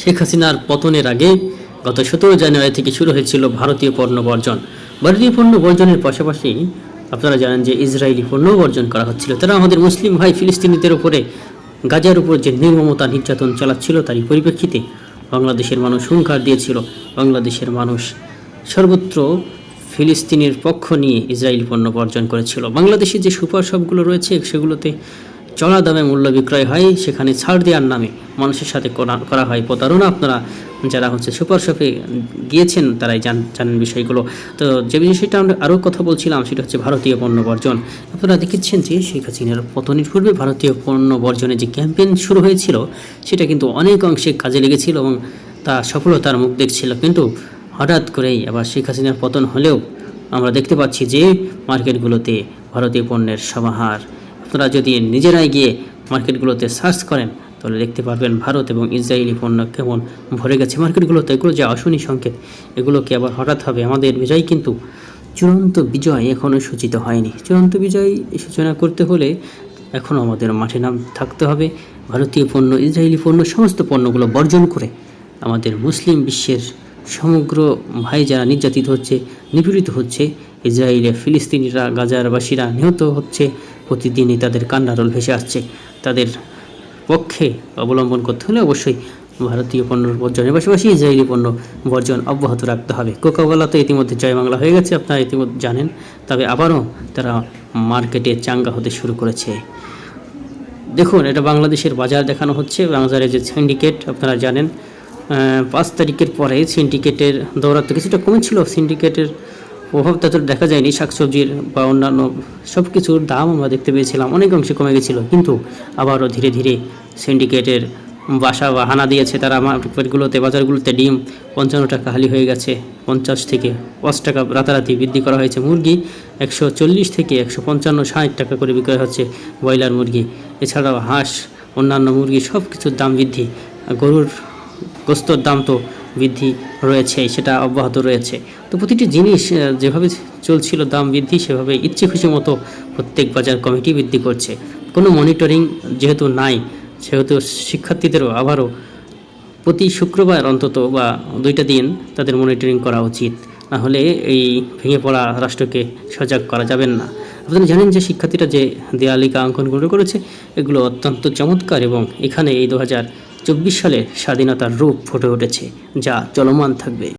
শেখ হাসিনার পতনের আগে গত সতেরো জানুয়ারি থেকে শুরু হয়েছিল ভারতীয় পণ্য বর্জন। ভারতীয় পণ্য বর্জনের পাশাপাশি আপনারা জানেন যে ইসরায়েলি পণ্য বর্জন করা হচ্ছিল। তারা আমাদের মুসলিম ভাই ফিলিস্তিনিদের উপরে গাজার উপর যে নির্মমতা নির্যাতন চালাচ্ছিল, তারই পরিপ্রেক্ষিতে বাংলাদেশের মানুষ হুঙ্কার দিয়েছিল। বাংলাদেশের মানুষ সর্বত্র ফিলিস্তিনের পক্ষ নিয়ে ইসরায়েল পণ্য বর্জন করেছিল। বাংলাদেশে যে সুপার শপগুলো রয়েছে, সেগুলোতে চড়া দামে মূল্য বিক্রয় হয়, সেখানে ছাড় দেওয়ার নামে মানুষের সাথে করা- হয়। প্রতারণা আপনারা যারা হচ্ছে সুপার শপে গিয়েছেন, তারাই জান, জানেন বিষয়গুলো। তো যে বিষয়টা আমরা আরও কথা বলছিলাম, সেটা হচ্ছে ভারতীয় পণ্য বর্জন। আপনারা দেখেছেন যে শেখ হাসিনার পতনের পূর্বে ভারতীয় পণ্য বর্জনের যে ক্যাম্পেইন শুরু হয়েছিল, সেটা কিন্তু অনেক অংশে কাজে লেগেছিল এবং তা সফলতার মুখ দেখছিল। কিন্তু হঠাৎ করেই আবার শেখ হাসিনার পতন হলেও আমরা দেখতে পাচ্ছি যে মার্কেটগুলোতে ভারতীয় পণ্যের সমাহার আপনারা যদি নিজেরাই গিয়ে মার্কেটগুলোতে সার্চ করেন, তাহলে দেখতে পারবেন ভারত এবং ইসরায়েলি পণ্য কেমন ভরে গেছে। মার্কেটগুলোতে এগুলো যে অশনি সংকেত এগুলোকে আবার হঠাৎ হবে? আমাদের বিজয় কিন্তু চূড়ান্ত বিজয় এখনও সূচিত হয়নি। চূড়ান্ত বিজয় সূচনা করতে হলে এখনও আমাদের মাঠে নাম থাকতে হবে। ভারতীয় পণ্য, ইসরায়েলি পণ্য, সমস্ত পণ্যগুলো বর্জন করে আমাদের মুসলিম বিশ্বের সমগ্র ভাই যারা নির্যাতিত হচ্ছে, নিপীড়িত হচ্ছে, ইসরায়েলে ফিলিস্তিনিরা, গাজারবাসীরা নিহত হচ্ছে প্রতিদিনই তাদের কান্নারোল ভেসে আসছে। তাদের পক্ষে অবলম্বন করতে হলে অবশ্যই ভারতীয় পণ্য বর্জনের পাশাপাশি ইসরায়েলি পণ্য বর্জন অব্যাহত রাখতে হবে। কোকাকোলা তো ইতিমধ্যে জয় বাংলা হয়ে গেছে, আপনারা ইতিমধ্যে জানেন। তবে আবারও তারা মার্কেটে চাঙ্গা হতে শুরু করেছে। দেখুন, এটা বাংলাদেশের বাজার দেখানো হচ্ছে। বাজারে যে সিন্ডিকেট, আপনারা জানেন পাঁচ তারিখের পরে সিন্ডিকেটের দৌরাত্ম কিছুটা কমেছিল। সিন্ডিকেটের প্রভাব তত দেখা যায়নি, শাকসবজির বা অন্যান্য সব কিছুর দাম আমরা দেখতে পেয়েছিলাম, অনেক অংশে কমে গেছিল। কিন্তু আবারও ধীরে ধীরে সিন্ডিকেটের বাসা বা হানা দিয়েছে তারা মার্কেটগুলোতে বাজারগুলোতে ডিম, পঞ্চান্ন টাকা হালি হয়ে গেছে, পঞ্চাশ থেকে পাঁচ টাকা রাতারাতি বৃদ্ধি করা হয়েছে। মুরগি একশো চল্লিশ থেকে একশো পঞ্চান্ন, ষাট টাকা করে বিক্রয় হচ্ছে ব্রয়লার মুরগি। এছাড়াও হাঁস, অন্যান্য মুরগি সব কিছুর দাম বৃদ্ধি। গরুর গোস্তর দাম তো বৃদ্ধি রয়েছে, সেটা অব্যাহত রয়েছে। তো প্রতিটি জিনিস যেভাবে চলছিল দাম বৃদ্ধি, সেভাবে ইচ্ছে খুশি মতো প্রত্যেক বাজার কমিটি বৃদ্ধি করছে। কোনো মনিটরিং যেহেতু নাই, সেহেতু শিক্ষার্থীদেরও আবারও প্রতি শুক্রবার অন্তত বা দুইটা দিন তাদের মনিটরিং করা উচিত। না হলে এই ভেঙে পড়া রাষ্ট্রকে সজাগ করা যাবেন না। আপনারা জানেন যে শিক্ষার্থীরা যে দেয়ালিকা অঙ্কনগুলো করেছে, এগুলো অত্যন্ত চমৎকার এবং এখানে এই দু হাজার চব্বিশ সালের স্বাধীনতার রূপ ফুটে উঠেছে যা চলমান থাকবে।